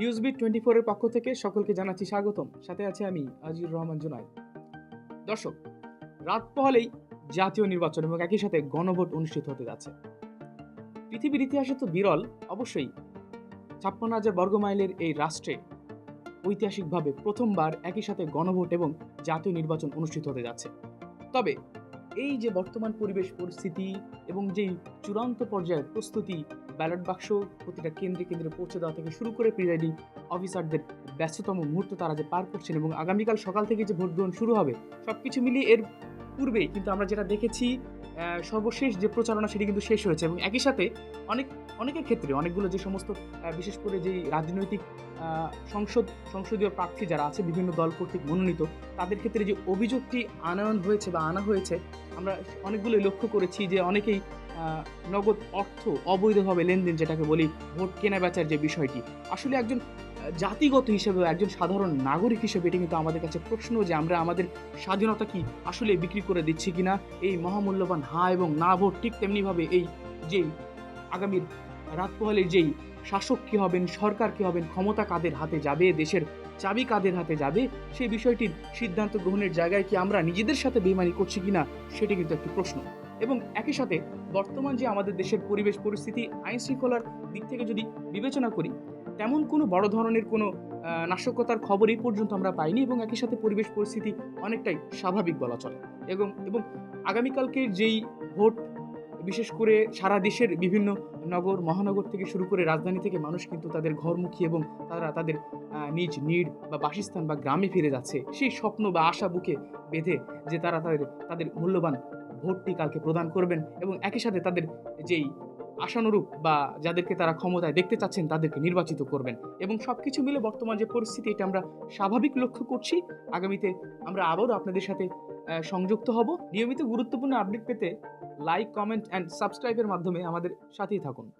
News bit twenty ফোরের পক্ষ থেকে সকলকে জানাচ্ছি স্বাগতম। সাথে আছে আমি আজিউর রহমান জুনাই দর্শক, রাত পহলেই জাতীয় নির্বাচন এবং একই সাথে গণভোট অনুষ্ঠিত হতে যাচ্ছে। পৃথিবীর ইতিহাসে তো বিরল, অবশ্যই। ছাপ্পান্ন হাজার বর্গমাইলের এই রাষ্ট্রে ঐতিহাসিকভাবে প্রথমবার একই সাথে গণভোট এবং জাতীয় নির্বাচন অনুষ্ঠিত হতে যাচ্ছে। তবে এই যে বর্তমান পরিবেশ পরিস্থিতি এবং যেই চূড়ান্ত পর্যায়ের প্রস্তুতি ব্যালট বাক্স প্রতিটা কেন্দ্রে কেন্দ্রে পৌঁছে দেওয়া থেকে শুরু করে প্রিজাইডিং অফিসারদের ব্যস্ততম মুহূর্ত তারা যে পার করছেন এবং আগামীকাল সকাল থেকে যে ভোট গ্রহণ শুরু হবে সব কিছু মিলিয়ে এর পূর্বেই কিন্তু আমরা যেটা দেখেছি সর্বশেষ যে প্রচারণা সেটি কিন্তু শেষ হয়েছে এবং একই সাথে অনেক অনেকের ক্ষেত্রে অনেকগুলো যে সমস্ত বিশেষ করে যেই রাজনৈতিক সংসদ, সংসদীয় প্রার্থী যারা আছে, বিভিন্ন দল কর্তৃক মনোনীত, তাদের ক্ষেত্রে যে অভিযোগটি আনয়ন হয়েছে বা আনা হয়েছে, আমরা অনেকগুলোই লক্ষ্য করেছি যে অনেকেই নগদ অর্থ অবৈধভাবে লেনদেন যেটাকে বলি, ভোট কেনা বেচার যে বিষয়টি। আসলে একজন জাতিগত হিসেবে একজন সাধারণ নাগরিক হিসেবে এটি কিন্তু আমাদের কাছে প্রশ্ন যে আমরা আমাদের স্বাধীনতা কি আসলে বিক্রি করে দিচ্ছি কিনা? এই মহামূল্যবান হা এবং না ভোট ঠিক তেমনিভাবে এই যে আগামীর রাত পোহালের যেই শাসক কী হবেন, সরকার কী হবেন, ক্ষমতা কাদের হাতে যাবে, দেশের চাবি কাদের হাতে যাবে সেই বিষয়টির সিদ্ধান্ত গ্রহণের জায়গায় কি আমরা নিজেদের সাথে বেমানি করছি কিনা, সেটি কিন্তু একটি প্রশ্ন। এবং একই সাথে বর্তমান যে আমাদের দেশের পরিবেশ পরিস্থিতি আইন শৃঙ্খলার দিক থেকে যদি বিবেচনা করি, তেমন কোনো বড় ধরনের কোনো নাশকতার খবর এই পর্যন্ত আমরা পাইনি এবং একই সাথে পরিবেশ পরিস্থিতি অনেকটাই স্বাভাবিক বলা চলে। এবং এবং আগামীকালকের যেই ভোট বিশেষ করে সারা দেশের বিভিন্ন নগর, মহানগর থেকে শুরু করে রাজধানী থেকে মানুষ কিন্তু তাদের ঘরমুখী এবং তারা তাদের নিজ নিড় বা বাসস্থান বা গ্রামে ফিরে যাচ্ছে। সেই স্বপ্ন বা আশা বুকে বেঁধে যে তারা তাদের তাদের মূল্যবান ভোটটি কালকে প্রদান করবেন এবং একই সাথে তাদের যেই আশানুরূপ বা যাদেরকে তারা ক্ষমতায় দেখতে চাচ্ছেন তাদেরকে নির্বাচিত করবেন। এবং সব কিছু মিলে বর্তমান যে পরিস্থিতি, এটা আমরা স্বাভাবিক লক্ষ্য করছি। আগামীতে আমরা আবারও আপনাদের সাথে সংযুক্ত হব। নিয়মিত গুরুত্বপূর্ণ আপডেট পেতে লাইক কমেন্ট অ্যান্ড সাবস্ক্রাইবের মাধ্যমে আমাদের সাথেই থাকুন।